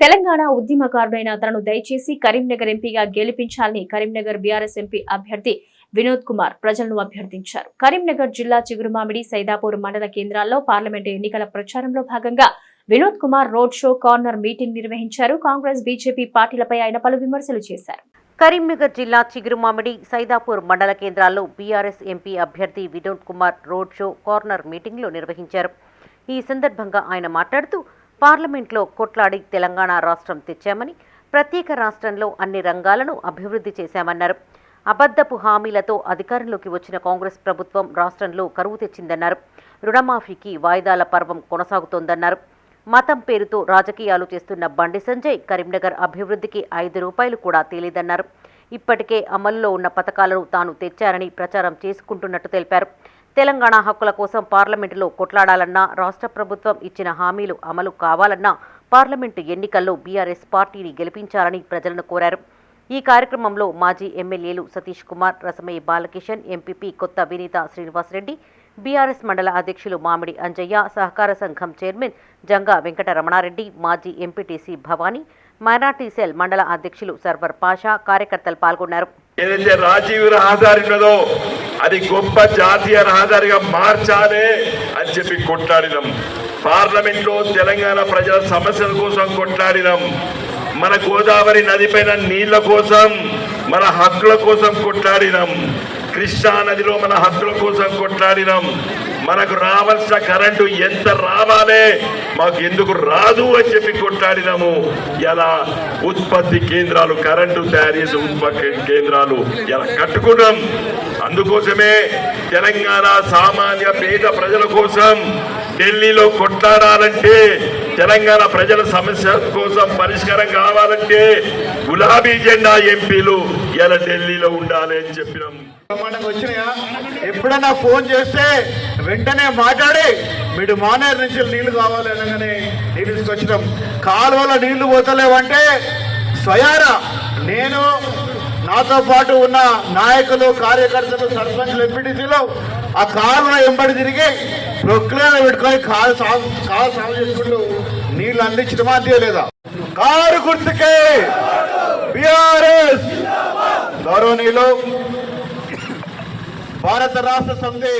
తెలంగాణ ఉద్యమకారుడైన తనను దయచేసి కరీంనగర్ ఎంపీగా గెలిపించాలని కరీంనగర్ బీఆర్ఎస్ ఎంపీ అభ్యర్థి వినోద్ కుమార్ ప్రజలను అభ్యర్థించారు. కరీంనగర్ జిల్లా చిగురుమామిడి సైదాపూర్ మండల కేంద్రాల్లో పార్లమెంటు ఎన్నికల ప్రచారంలో భాగంగా Vinod Kumar road show corner meeting నిర్వహించారు. కాంగ్రెస్ బీజేపీ పార్టీలపై ఆయన పలు విమర్శలు చేశారు. కరీంనగర్ జిల్లా చిగురుమామిడి సైదాపూర్ మండల కేంద్రాల్లో బీఆర్ఎస్ ఎంపీ అభ్యర్థి Vinod Kumar road show corner మీటింగ్లు నిర్వహించారు. ఈ సందర్భంగా ఆయన మాట్లాడుతూ పార్లమెంట్లో కొట్లాడి తెలంగాణ రాష్ట్రం తెచ్చామని ప్రత్యేక రాష్ట్రంలో అన్ని రంగాలను అభివృద్ధి చేశామన్నారు. అబద్ధపు హామీలతో అధికారంలోకి వచ్చిన కాంగ్రెస్ ప్రభుత్వం రాష్ట్రంలో కరువు తెచ్చిందన్నారు. రుణమాఫీకి వాయిదాల పర్వం కొనసాగుతోందన్నారు. మతం పేరుతో రాజకీయాలు చేస్తున్న బండి సంజయ్ కరీంనగర్ అభివృద్ధికి ఐదు రూపాయలు కూడా తేలిదన్నారు. ఇప్పటికే అమలులో ఉన్న పథకాలను తాను తెచ్చారని ప్రచారం చేసుకుంటున్నట్టు తెలిపారు. తెలంగాణ హక్కుల కోసం పార్లమెంటులో కొట్లాడాలన్నా రాష్ట్ర ప్రభుత్వం ఇచ్చిన హామీలు అమలు కావాలన్నా పార్లమెంటు ఎన్నికల్లో బీఆర్ఎస్ పార్టీని గెలిపించాలని ప్రజలను కోరారు. ఈ కార్యక్రమంలో మాజీ ఎమ్మెల్యేలు సతీష్ కుమార్ రసమయ్య బాలకిషన్ ఎంపీపీ కొత్త వినీత శ్రీనివాసరెడ్డి బీఆర్ఎస్ మండల అధ్యక్షులు మామిడి అంజయ్య సహకార సంఘం చైర్మన్ జంగా వెంకట రమణారెడ్డి మాజీ ఎంపీటీసీ భవానీ మైనార్టీ సెల్ మండల అధ్యక్షులు సర్వర్ పాషా కార్యకర్తలు పాల్గొన్నారు. ఏదైతే రాజీవ్ రహదారి అది గొప్ప జాతీయ రహదారిగా మార్చాలి అని చెప్పి కొట్లాడినాం. పార్లమెంట్లో తెలంగాణ ప్రజల సమస్యల కోసం కొట్లాడినాం. మన గోదావరి నదిపైన నీళ్ళ కోసం మన హక్కుల కోసం కొట్లాడినాం. కృష్ణా నదిలో మన హక్కుల కోసం కొట్లాడినాం. మనకు రావాల్సిన కరెంటు ఎంత రావాలే? మాకు ఎందుకు రాదు అని చెప్పి కొట్లాడినాము. ఎలా? ఉత్పత్తి కేంద్రాలు కరెంటు తయారు చేసే ఉత్పత్తి కేంద్రాలు ఎలా కట్టుకున్నాం? అందుకోసమే తెలంగాణ సామాన్య పేద ప్రజల కోసం ఢిల్లీలో కొట్లాడాలంటే తెలంగాణ ప్రజల సమస్య కోసం పరిష్కారం కావాలంటే గులాబీ జెండా ఎంపీలు ఇలా ఢిల్లీలో ఉండాలి అని చెప్పినాం. బ్రహ్మాండంగా వచ్చినాయా? ఎప్పుడైనా ఫోన్ చేస్తే వెంటనే మాట్లాడి మీరు మానేరు నుంచి నీళ్ళు కావాలి అనగానే నీళ్ళు తీసుకొచ్చినాం. కాలువలో నీళ్ళు పోతలేవంటే స్వయారా నేను నాతో పాటు ఉన్న నాయకులు కార్యకర్తలు సర్పంచ్లు ఎంపీటీసీలు ఆ కాలువ ఎంబడి తిరిగి ప్రొక్లేన పెట్టుకొని కాలు సాగు కాలు సాగు చేసుకుంటూ నీళ్ళు అందించడమా లేదా కారు గుర్తుకే. బిఆర్ఎస్. గౌరవనీయులు భారత రాష్ట్ర సమితి